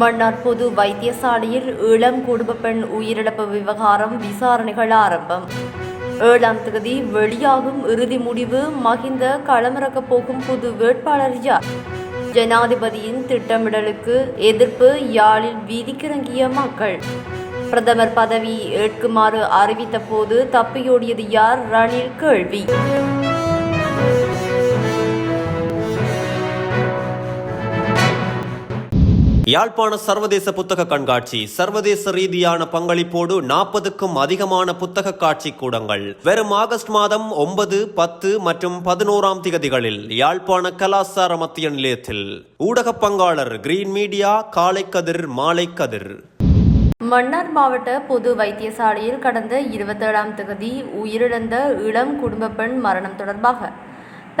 மன்னார் பொது வைத்தியசாலையில் இளம் குடும்ப பெண் உயிரிழப்பு விவகாரம் விசாரணைகள் ஆரம்பம். ஏழாம் தேதி வெளியாகும் இறுதி முடிவு மகிந்த களமிறக்கப் போகும் புது வேட்பாளர் யார்? ஜனாதிபதியின் திட்டமிடலுக்கு எதிர்ப்பு யாழில் வீதிக்கிறங்கிய மக்கள். பிரதமர் பதவி ஏற்குமாறு அறிவித்த போது தப்பியோடியது யார் ரணில் கேள்வி. யாழ்ப்பாண சர்வதேச புத்தக கண்காட்சி சர்வதேச ரீதியான பங்களிப்போடு நாற்பதுக்கும் அதிகமான புத்தக காட்சி கூடங்கள். வெறும் ஆகஸ்ட் மாதம் ஒன்பது பத்து மற்றும் பதினோராம் திகதிகளில் யாழ்ப்பாண கலாசார மத்திய நிலையத்தில். ஊடக பங்காளர் கிரீன் மீடியா காலை கதிர் மாலை கதிர். மன்னார் மாவட்ட பொது வைத்தியசாலையில் கடந்த இருபத்தேழாம் தேதி உயிரிழந்த இளம் குடும்ப பெண் மரணம் தொடர்பாக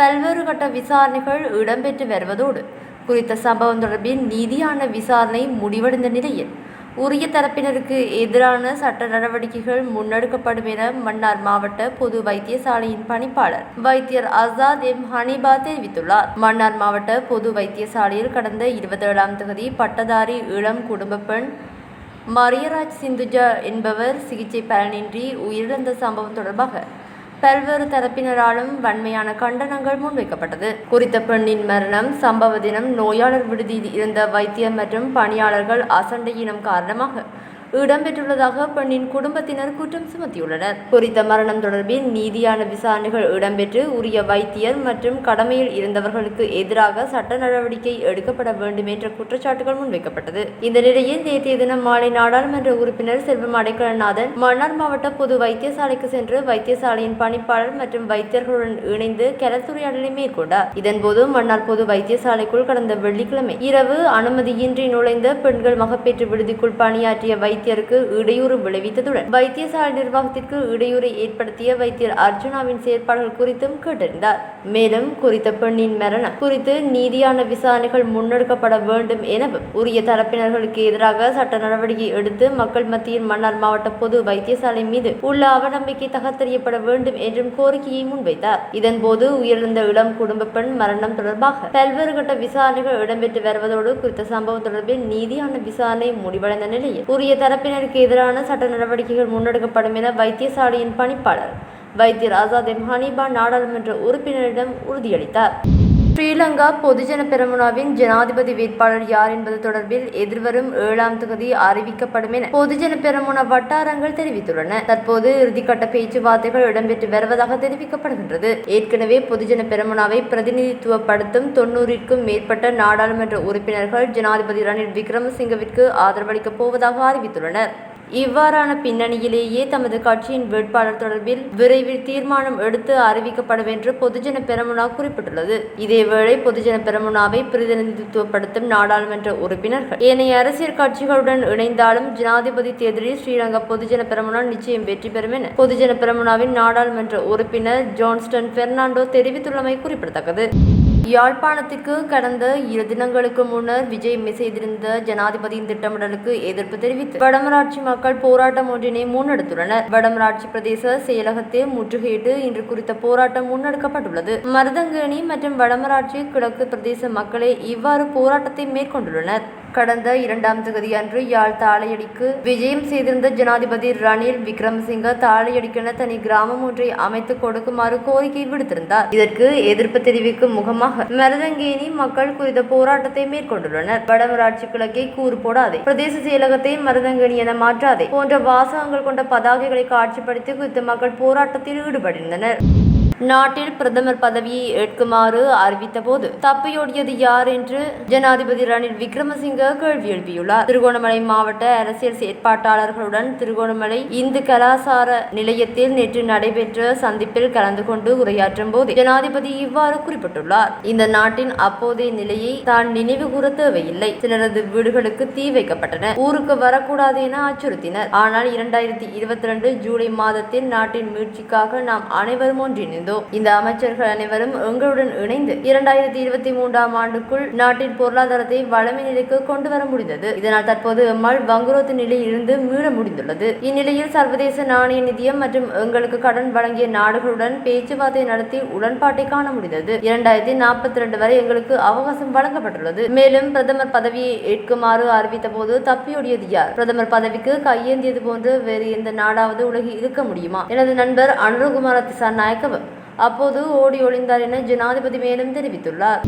பல்வேறு கட்ட விசாரணைகள் இடம்பெற்று வருவதோடு குறித்த சம்பவம் தொடர்பில் நீதியான விசாரணை முடிவடைந்த நிலையில் உரிய தரப்பினருக்கு எதிரான சட்ட நடவடிக்கைகள் முன்னெடுக்கப்படும் என மன்னார் மாவட்ட பொது வைத்தியசாலையின் பணிப்பாளர் வைத்தியர் ஆசாத் எம். ஹனிபா தெரிவித்துள்ளார். மன்னார் மாவட்ட பொது வைத்தியசாலையில் கடந்த இருபத்தேழாம் தேதி பட்டதாரி இளம் குடும்ப பெண் மரியராஜ் சிந்துஜா என்பவர் சிகிச்சை பலனின்றி உயிரிழந்த சம்பவம் தொடர்பாக பல்வேறு தரப்பினராலும் வன்மையான கண்டனங்கள் முன்வைக்கப்பட்டது. குறித்த பெண்ணின் மரணம் சம்பவ தினம் நோயாளர் விடுதியில் இருந்த வைத்தியர் மற்றும் பணியாளர்கள் அசண்டையினம் காரணமாக இடம்பெற்றுள்ளதாக பெண்ணின் குடும்பத்தினர் குற்றம் சுமத்தியுள்ளனர். குறித்த மரணம் தொடர்பில் நீதியான விசாரணைகள் இடம்பெற்று உரிய வைத்தியர் மற்றும் கடமையில் இருந்தவர்களுக்கு எதிராக சட்ட நடவடிக்கை எடுக்கப்பட வேண்டும் என்ற குற்றச்சாட்டுகள் முன்வைக்கப்பட்டது. இந்த நிலையில் நேற்றைய தினம் மாலை நாடாளுமன்ற உறுப்பினர் செல்வம் அடைக்கலநாதன் மன்னார் மாவட்ட பொது வைத்தியசாலைக்கு சென்று வைத்தியசாலையின் பணிப்பாளர் மற்றும் வைத்தியர்களுடன் இணைந்து கலந்துரையாடலை மேற்கொண்டார். இதன்போது மன்னார் பொது வைத்தியசாலைக்குள் கடந்த வெள்ளிக்கிழமை இரவு அனுமதியின்றி நுழைந்த பெண்கள் மகப்பேற்று விடுதிக்குள் பணியாற்றிய வைத்தியருக்கு இடையூறு விளைவித்ததுடன் வைத்தியசாலை நிர்வாகத்திற்கு இடையூறை ஏற்படுத்திய வைத்தியர் அர்ஜுனாவின் செயற்பாடுகள் குறித்தும் கேட்டறிந்தார் மேலும் குறித்த பெண்ணின் மரணம் குறித்து நீதியான விசாரணைகள் முன்னெடுக்கப்பட வேண்டும் எனவும் உரிய தரப்பினர்களுக்கு எதிராக சட்ட நடவடிக்கை எடுத்து மக்கள் மத்தியில் மன்னார் மாவட்ட பொது வைத்தியசாலை மீது உள்ள அவநம்பிக்கை தகர்த்தறியப்பட வேண்டும் என்றும் கோரிக்கையை முன்வைத்தார். இதன்போது உயிரிழந்த இளம் குடும்ப பெண் மரணம் தொடர்பாக பல்வேறு கட்ட விசாரணைகள் இடம்பெற்று வருவதோடு குறித்த சம்பவம் தொடர்பில் நீதியான விசாரணை முடிவடைந்த நிலையில் உரிய தரப்பினருக்கு எதிரான சட்ட நடவடிக்கைகள் முன்னெடுக்கப்படும் என வைத்தியசாலையின் பணிப்பாளர் வைத்தியர் ஆசாத் எம் ஹனீபா நாடாளுமன்ற உறுப்பினரிடம் உறுதியளித்தார். ஸ்ரீலங்கா பொதுஜன பெரமுனாவின் ஜனாதிபதி வேட்பாளர் யார் என்பது தொடர்பில் எதிர்வரும் ஏழாம் தொகுதி அறிவிக்கப்படும் என பொதுஜன பெரமுனா வட்டாரங்கள் தெரிவித்துள்ளன. தற்போது இறுதிக்கட்ட பேச்சுவார்த்தைகள் இடம்பெற்று வருவதாக தெரிவிக்கப்படுகின்றது. ஏற்கனவே பொதுஜன பெரமுனாவை பிரதிநிதித்துவப்படுத்தும் தொன்னூறிற்கும் மேற்பட்ட நாடாளுமன்ற உறுப்பினர்கள் ஜனாதிபதி ரணில் விக்ரமசிங்கவிற்கு ஆதரவளிக்கப் போவதாக அறிவித்துள்ளனர். இவ்வாறான பின்னணியிலேயே தமது கட்சியின் வேட்பாளர் தொடர்பில் விரைவில் தீர்மானம் எடுத்து அறிவிக்கப்படும் என்று பொதுஜன பெரமுனா குறிப்பிட்டுள்ளது. இதேவேளை பொதுஜன பெரமுனாவை பிரதிநிதித்துவப்படுத்தும் நாடாளுமன்ற உறுப்பினர்கள் ஏனைய அரசியல் கட்சிகளுடன் இணைந்தாலும் ஜனாதிபதி தேர்தலில் ஸ்ரீலங்கா பொதுஜன பெரமுனா நிச்சயம் வெற்றி பெறும் என பொதுஜன பெரமுனாவின் நாடாளுமன்ற உறுப்பினர் ஜான்ஸ்டன் பெர்னாண்டோ தெரிவித்துள்ளமை குறிப்பிடத்தக்கது. யாழ்ப்பாணத்துக்கு கடந்த இரு தினங்களுக்கு முன்னர் விஜயம் செய்திருந்த ஜனாதிபதியின் திட்டமிடலுக்கு எதிர்ப்பு தெரிவித்து வடமராட்சி மக்கள் போராட்டம் ஒன்றினை முன்னெடுத்துள்ளனர். வடமராட்சி பிரதேச செயலகத்தில் முற்றுகையிட்டு இன்று குறித்த போராட்டம் முன்னெடுக்கப்பட்டுள்ளது. மருதங்கேணி மற்றும் வடமராட்சி கிழக்கு பிரதேச மக்களே இவ்வாறு போராட்டத்தை மேற்கொண்டுள்ளனர். கடந்த இரண்டாம் தேதி அன்று யாழ் தாளையடிக்கு விஜயம் செய்திருந்த ஜனாதிபதி ரணில் விக்ரமசிங்க தாளையடிக்கென தனி கிராமம் ஒன்றை அமைத்து கொடுக்குமாறு கோரிக்கை விடுத்திருந்தார். இதற்கு எதிர்ப்பு தெரிவிக்கும் முகமாக மருதங்கேணி மக்கள் குறித்த போராட்டத்தை மேற்கொண்டுள்ளனர். வடமராட்சி கிழக்கை கூறு போடாதே. பிரதேச செயலகத்தை மருதங்கேணி என மாற்றாதே. போன்ற வாசகங்கள் கொண்ட பதாகைகளை காட்சிப்படுத்தி குறித்த மக்கள் போராட்டத்தில் ஈடுபட்டிருந்தனர். நாட்டில் பிரதமர் பதவியை ஏற்குமாறு அறிவித்தபோது தப்பியோடியது யார் என்று ஜனாதிபதி ரணில் விக்ரமசிங்க கேள்வி எழுப்பியுள்ளார். திருகோணமலை மாவட்ட அரசியல் செயற்பாட்டாளர்களுடன் திருகோணமலை இந்து கலாசார நிலையத்தில் நேற்று நடைபெற்ற சந்திப்பில் கலந்து கொண்டு உரையாற்றும் போது ஜனாதிபதி இவ்வாறு குறிப்பிட்டுள்ளார். இந்த நாட்டின் அப்போதைய நிலையை தான் நினைவு கூற தேவையில்லை. சிலரது வீடுகளுக்கு தீ வைக்கப்பட்டன. ஊருக்கு வரக்கூடாது என அச்சுறுத்தினர். ஆனால் இரண்டாயிரத்தி இருபத்தி ரெண்டு ஜூலை மாதத்தில் நாட்டின் மீட்சிக்காக நாம் அனைவரும் ஒன்றிணைந்து இருந்தோம் இந்த அமைச்சர்கள் அனைவரும் எங்களுடன் இணைந்து இரண்டாயிரத்தி இருபத்தி மூன்றாம் ஆண்டுக்குள் நாட்டின் பொருளாதாரத்தை வளமை நிலைக்கு கொண்டு வர முடிந்தது. இதனால் தற்போது எம்மால் வங்குரோத்து நிலையில் இருந்து மீள முடிந்துள்ளது. இந்நிலையில் சர்வதேச நாணய நிதியம் மற்றும் எங்களுக்கு கடன் வழங்கிய நாடுகளுடன் பேச்சுவார்த்தை நடத்தி உடன்பாட்டை காண முடிந்தது. இரண்டாயிரத்தி நாற்பத்தி ரெண்டு வரை எங்களுக்கு அவகாசம் வழங்கப்பட்டுள்ளது. மேலும் பிரதமர் பதவியை ஏற்குமாறு அறிவித்த போது தப்பியோடியது யார்? பிரதமர் பதவிக்கு கையேந்தியது போன்று வேறு எந்த நாடாவது உலகில் இருக்க முடியுமா? எனது நண்பர் அனுருகுமார திசா நாயக்கவர் அப்போது ஓடி ஒளிந்தார் என ஜனாதிபதி மேலும் தெரிவித்துள்ளார்.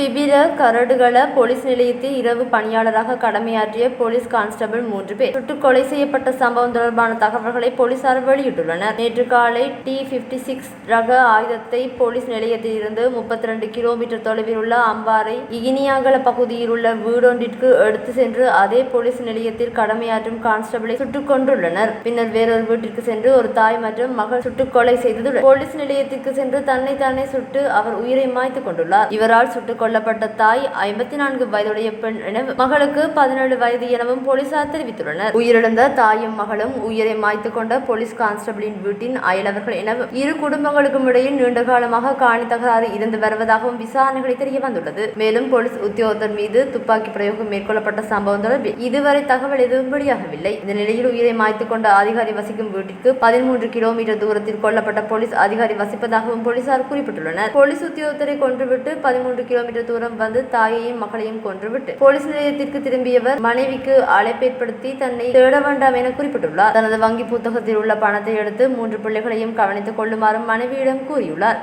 பிபிர கரடுகள போலீஸ் நிலையத்தில் இரவு பணியாளராக கடமையாற்றிய போலீஸ் கான்ஸ்டபிள் மூன்று பேர் சுட்டுக் கொலை செய்யப்பட்ட சம்பவம் தொடர்பான தகவல்களை போலீசார் வெளியிட்டுள்ளனர். நேற்று காலை டி பிப்டி சிக்ஸ் ரக ஆயுதத்தை போலீஸ் நிலையத்தில் இருந்து முப்பத்தி ரெண்டு கிலோமீட்டர் தொலைவில் உள்ள அம்பாறை இகினியாங்கல பகுதியில் உள்ள வீடொன்றிற்கு எடுத்து சென்று அதே போலீஸ் நிலையத்தில் கடமையாற்றும் கான்ஸ்டபிளை சுட்டுக் கொண்டுள்ளனர் பின்னர் வேறொரு வீட்டிற்கு சென்று ஒரு தாய் மற்றும் மகள் சுட்டுக் கொலை செய்ததுடன் போலீஸ் நிலையத்திற்கு சென்று தன்னை தானே சுட்டு அவர் உயிரை மாய்த்துக் கொண்டுள்ளார். இவரால் சுட்டுக் கொலை கொல்லப்பட்ட தாய் ஐம்பத்தி நான்கு வயதுடைய பெண் என மகளுக்கு பதினேழு வயது எனவும் போலீசார் தெரிவித்துள்ளனர். உயிரிழந்த தாயும் மகளும் உயிரை மாய்த்து கொண்ட போலீஸ் கான்ஸ்டபிளின் வீட்டின் அயலவர்கள் எனவும் இரு குடும்பங்களுக்கும் இடையில் நீண்ட காலமாக காணி தகராறு இருந்து வருவதாகவும் விசாரணைகளை தெரிய வந்துள்ளது. மேலும் போலீஸ் உத்தியோகத்தர் மீது துப்பாக்கி பிரயோகம் மேற்கொள்ளப்பட்ட சம்பவம் தொடர்பில் இதுவரை தகவல் எதுவும் வெளியாகவில்லை. இந்த நிலையில் உயிரை மாய்த்து கொண்ட அதிகாரி வசிக்கும் வீட்டிற்கு பதிமூன்று கிலோமீட்டர் தூரத்தில் கொல்லப்பட்ட போலீஸ் அதிகாரி வசிப்பதாகவும் போலீசார் குறிப்பிட்டுள்ளனர். போலீஸ் உத்தியோகத்தரை கொன்றுவிட்டு பதிமூன்று கிலோமீட்டர் தூரம் வந்து தாயையும் மகளையும் கொன்றுவிட்டு போலீஸ் நிலையத்திற்கு திரும்பியவர் மனைவிக்கு அழைப்பேற்படுத்தி தன்னை தேட வேண்டாம் என குறிப்பிட்டுள்ளார். தனது வங்கி புத்தகத்தில் உள்ள பணத்தை எடுத்து மூன்று பிள்ளைகளையும் கவனித்துக் கொள்ளுமாறும் மனைவியிடம் கூறியுள்ளார்.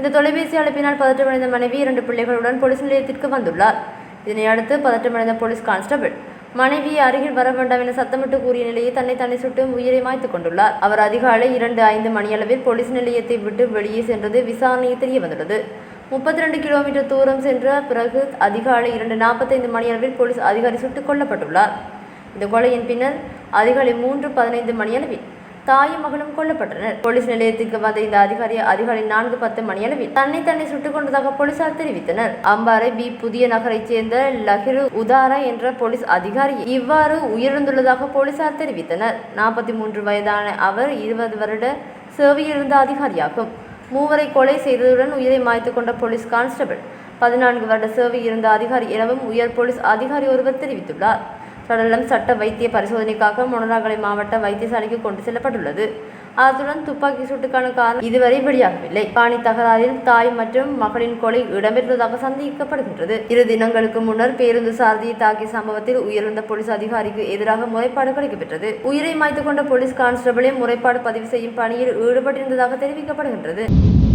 இந்த தொலைபேசி அழைப்பினால் பதற்றமடைந்த மனைவி இரண்டு பிள்ளைகளுடன் போலீஸ் நிலையத்திற்கு வந்துள்ளார். இதனை அடுத்து பதற்றமடைந்த போலீஸ் கான்ஸ்டபிள் மனைவியை அருகில் வர வேண்டாம் என சத்தமிட்டு கூறிய நிலையில் தன்னை தன்னை சுட்டு உயிரை மாய்த்துக் கொண்டுள்ளார். அவர் அதிகாலை இரண்டு ஐந்து மணியளவில் போலீஸ் நிலையத்தை விட்டு வெளியே சென்றது விசாரணையை தெரிய வந்துள்ளது முப்பத்தி ரெண்டு கிலோமீட்டர் தூரம் சென்ற பிறகு அதிகாலை இரண்டு நாற்பத்தைந்து மணியளவில் போலீஸ் அதிகாரி சுட்டுக் கொல்லப்பட்டுள்ளார். இந்த கொலையின் பின்னர் அதிகாலை மூன்று பதினைந்து மணியளவில் தாயும் மகனும் கொல்லப்பட்டனர். போலீஸ் நிலையத்திற்கு வந்த இந்த அதிகாரி அதிகாலை நான்கு பத்து மணியளவில் தன்னை தன்னை சுட்டுக் கொண்டதாக போலீசார் தெரிவித்தனர். அம்பாறை பி புதிய நகரைச் சேர்ந்த லஹிரு உதாரா என்ற போலீஸ் அதிகாரி இவ்வாறு உயிரிழந்துள்ளதாக போலீசார் தெரிவித்தனர். நாற்பத்தி மூன்று வயதான அவர் இருபது வருட சேவையிருந்த அதிகாரியாகும். மூவரை கொலை செய்ததுடன் உயிரை மாய்த்து கொண்ட போலீஸ் கான்ஸ்டபிள். பதினான்கு வருட சேவை இருந்த அதிகாரி எனவும் உயர் போலீஸ் அதிகாரி ஒருவர் தெரிவித்துள்ளார். சடலம் சட்ட வைத்திய பரிசோதனைக்காக மொனராகலை மாவட்ட வைத்தியசாலைக்கு கொண்டு செல்லப்பட்டுள்ளது. அத்துடன் துப்பாக்கி சூட்டுக்கான காரணம் இதுவரை வெளியாகவில்லை. பாணி தகராறில் தாய் மற்றும் மகளின் கொலை இடம்பெற்றதாக சந்தேகிக்கப்படுகின்றது. இரு தினங்களுக்கு முன்னர் பேருந்து சாரதியை தாக்கிய சம்பவத்தில் உயிரிழந்த போலீஸ் அதிகாரிக்கு எதிராக முறைப்பாடு கிடைக்கப்பெற்றது. உயிரை மாய்த்து கொண்ட போலீஸ் கான்ஸ்டபிளை முறைப்பாடு பதிவு செய்யும் பணியில் ஈடுபட்டிருந்ததாக தெரிவிக்கப்படுகின்றது.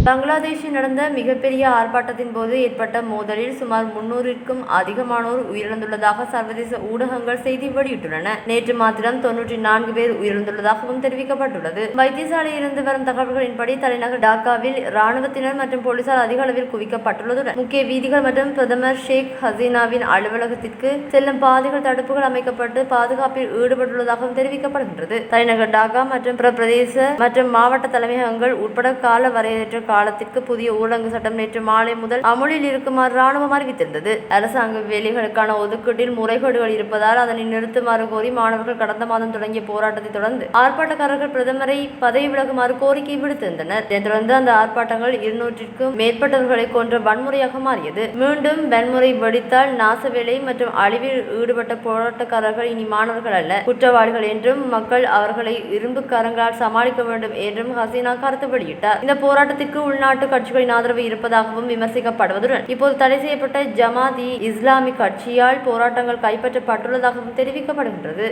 பங்களாதேஷில் நடந்த மிகப்பெரிய ஆர்ப்பாட்டத்தின் போது ஏற்பட்ட மோதலில் சுமார் முன்னூறிற்கும் அதிகமானோர் உயிரிழந்துள்ளதாக சர்வதேச ஊடகங்கள் செய்தி வெளியிட்டுள்ளன. நேற்று மாத்திரம் தொன்னூற்றி நான்கு பேர் உயிரிழந்துள்ளதாகவும் தெரிவிக்கப்பட்டுள்ளது. வைத்தியசாலையிலிருந்து வரும் தகவல்களின்படி தலைநகர் டாக்காவில் ராணுவத்தினர் மற்றும் போலீசார் அதிக அளவில் குவிக்கப்பட்டுள்ளதுடன் முக்கிய வீதிகள் மற்றும் பிரதமர் ஷேக் ஹசீனாவின் அலுவலகத்திற்கு செல்லும் பாதைகள் தடுப்புகள் அமைக்கப்பட்டு பாதுகாப்பில் ஈடுபட்டுள்ளதாகவும் தெரிவிக்கப்படுகின்றது. தலைநகர் டாக்கா மற்றும் பிரதேச மற்றும் மாவட்ட தலைமையகங்கள் உட்பட கால வரையற்ற காலத்திற்கு புதிய ஊரடங்கு சட்டம் நேற்று மாலை முதல் அமுலில் இருக்குமாறு ராணுவம் அறிவித்திருந்தது. அரசாங்க வேலைகளுக்கான ஒதுக்கீட்டில் முறைகேடுகள் இருப்பதால் அதனை நிறுத்துமாறு கோரி மாணவர்கள் கடந்த மாதம் தொடங்கிய போராட்டத்தை தொடர்ந்து ஆர்ப்பாட்டக்காரர்கள் பிரதமரை பதவி விலகுமாறு கோரிக்கை விடுத்திருந்தனர். இதைத் தொடர்ந்து அந்த ஆர்ப்பாட்டங்கள் இருநூற்றிற்கும் மேற்பட்டவர்களை கொன்ற வன்முறையாக மாறியது. மீண்டும் வன்முறை வெடித்தால் நாசவேலை மற்றும் அழிவில் ஈடுபட்ட போராட்டக்காரர்கள் இனி மாணவர்கள் அல்ல. குற்றவாளிகள் என்றும் மக்கள் அவர்களை இரும்பு கரங்களால் சமாளிக்க வேண்டும் என்றும் ஹசீனா கருத்து வெளியிட்டார். இந்த போராட்டத்திற்கு உள்நாட்டு கட்சிகளின் ஆதரவு இருப்பதாகவும் விமர்சிக்கப்படுவதுடன் இப்போது தடை செய்யப்பட்ட ஜமாத் இ இஸ்லாமிக் கட்சியால் போராட்டங்கள் கைப்பற்றப்பட்டுள்ளதாகவும் தெரிவிக்கப்படுகின்றது.